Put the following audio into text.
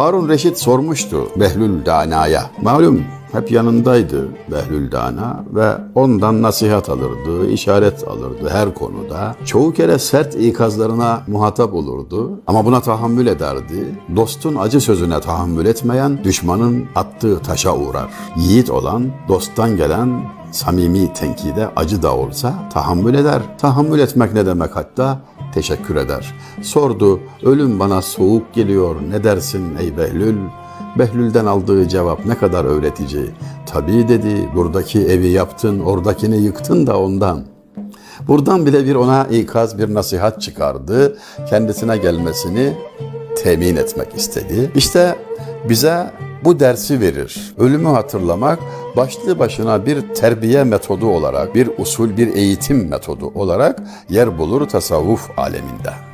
Harun Reşit sormuştu Behlül Dana'ya. Malum hep yanındaydı Behlül Dana ve ondan nasihat alırdı, işaret alırdı her konuda. Çoğu kere sert ikazlarına muhatap olurdu ama buna tahammül ederdi. Dostun acı sözüne tahammül etmeyen düşmanın attığı taşa uğrar. Yiğit olan dosttan gelen samimi tenkide acı da olsa tahammül eder. Tahammül etmek ne demek hatta? Teşekkür eder. Sordu, ölüm bana soğuk geliyor, ne dersin ey Behlül? Behlül'den aldığı cevap ne kadar öğretici. Tabii dedi, buradaki evi yaptın, oradakini yıktın da ondan. Buradan bile bir ona ikaz, bir nasihat çıkardı. Kendisine gelmesini temin etmek istedi. İşte bize bu dersi verir. Ölümü hatırlamak başlı başına bir terbiye metodu olarak, bir usul, bir eğitim metodu olarak yer bulur tasavvuf aleminde.